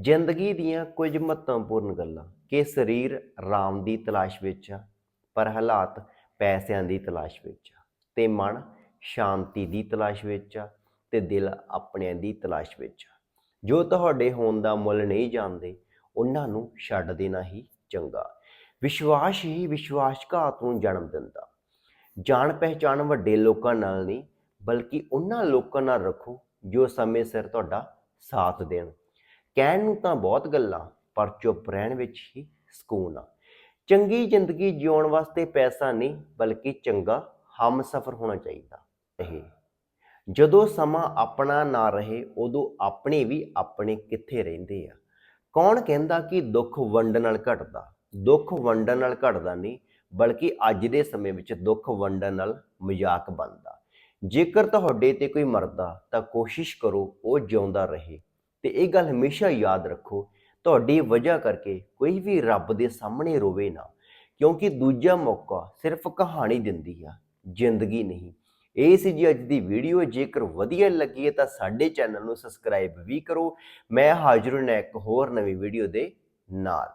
ਜ਼ਿੰਦਗੀ ਦੀਆਂ ਕੁਝ ਮਹੱਤਵਪੂਰਨ ਗੱਲਾਂ। ਕਿ ਸਰੀਰ ਆਰਾਮ ਦੀ ਤਲਾਸ਼ ਵਿੱਚ ਆ, ਪਰ ਹਾਲਾਤ ਪੈਸਿਆਂ ਦੀ ਤਲਾਸ਼ ਵਿੱਚ ਆ, ਤੇ ਮਨ ਸ਼ਾਂਤੀ ਦੀ ਤਲਾਸ਼ ਵਿੱਚ ਆ, ਤੇ ਦਿਲ ਆਪਣਿਆਂ ਦੀ ਤਲਾਸ਼ ਵਿੱਚ ਆ। ਜੋ ਤੁਹਾਡੇ ਹੋਣ ਦਾ ਮੁੱਲ ਨਹੀਂ ਜਾਣਦੇ, ਉਹਨਾਂ ਨੂੰ ਛੱਡ ਦੇਣਾ ਹੀ ਚੰਗਾ। ਵਿਸ਼ਵਾਸ ਹੀ ਵਿਸ਼ਵਾਸਘਾਤ ਨੂੰ ਜਨਮ ਦਿੰਦਾ। ਜਾਣ ਪਹਿਚਾਣ ਵੱਡੇ ਲੋਕਾਂ ਨਾਲ ਨਹੀਂ, ਬਲਕਿ ਉਹਨਾਂ ਲੋਕਾਂ ਨਾਲ ਰੱਖੋ ਜੋ ਸਮੇਂ ਸਿਰ ਤੁਹਾਡਾ ਸਾਥ ਦੇਣ। ਕਹਿਣ ਨੂੰ ਤਾਂ ਬਹੁਤ ਗੱਲਾਂ, ਪਰ ਚੁੱਪ ਰਹਿਣ ਵਿੱਚ ਹੀ ਸਕੂਨ ਆ। ਚੰਗੀ ਜ਼ਿੰਦਗੀ ਜਿਉਣ ਵਾਸਤੇ ਪੈਸਾ ਨਹੀਂ, ਬਲਕਿ ਚੰਗਾ ਹਮਸਫਰ ਹੋਣਾ ਚਾਹੀਦਾ। ਇਹ ਜਦੋਂ ਸਮਾਂ ਆਪਣਾ ਨਾ ਰਹੇ, ਉਦੋਂ ਆਪਣੇ ਵੀ ਆਪਣੇ ਕਿੱਥੇ ਰਹਿੰਦੇ ਆ। ਕੌਣ ਕਹਿੰਦਾ ਕਿ ਦੁੱਖ ਵੰਡਣ ਨਾਲ ਘਟਦਾ? ਦੁੱਖ ਵੰਡਣ ਨਾਲ ਘਟਦਾ ਨਹੀਂ, ਬਲਕਿ ਅੱਜ ਦੇ ਸਮੇਂ ਵਿੱਚ ਦੁੱਖ ਵੰਡਣ ਨਾਲ ਮਜ਼ਾਕ ਬਣਦਾ। ਜੇਕਰ ਤੁਹਾਡੇ ਤੇ ਕੋਈ ਮਰਦਾ, ਤਾਂ ਕੋਸ਼ਿਸ਼ ਕਰੋ ਉਹ ਜਿਉਂਦਾ ਰਹੇ। ਤੇ ਇਹ ਗੱਲ ਹਮੇਸ਼ਾ ਯਾਦ ਰੱਖੋ, ਤੁਹਾਡੀ ਵਜ੍ਹਾ ਕਰਕੇ ਕੋਈ ਵੀ ਰੱਬ ਦੇ ਸਾਹਮਣੇ ਰੋਵੇ ਨਾ, ਕਿਉਂਕਿ ਦੂਜਾ ਮੌਕਾ ਸਿਰਫ ਕਹਾਣੀ ਦਿੰਦੀ ਆ, ਜ਼ਿੰਦਗੀ ਨਹੀਂ। ਇਹ ਸੀ ਜੀ ਅੱਜ ਦੀ ਵੀਡੀਓ, ਜੇਕਰ ਵਧੀਆ ਲੱਗੀ ਹੈ ਤਾਂ ਸਾਡੇ ਚੈਨਲ ਨੂੰ ਸਬਸਕ੍ਰਾਈਬ ਵੀ ਕਰੋ। ਮੈਂ ਹਾਜ਼ਰ ਹਾਂ ਇੱਕ ਹੋਰ ਨਵੀਂ ਵੀਡੀਓ ਦੇ ਨਾਲ।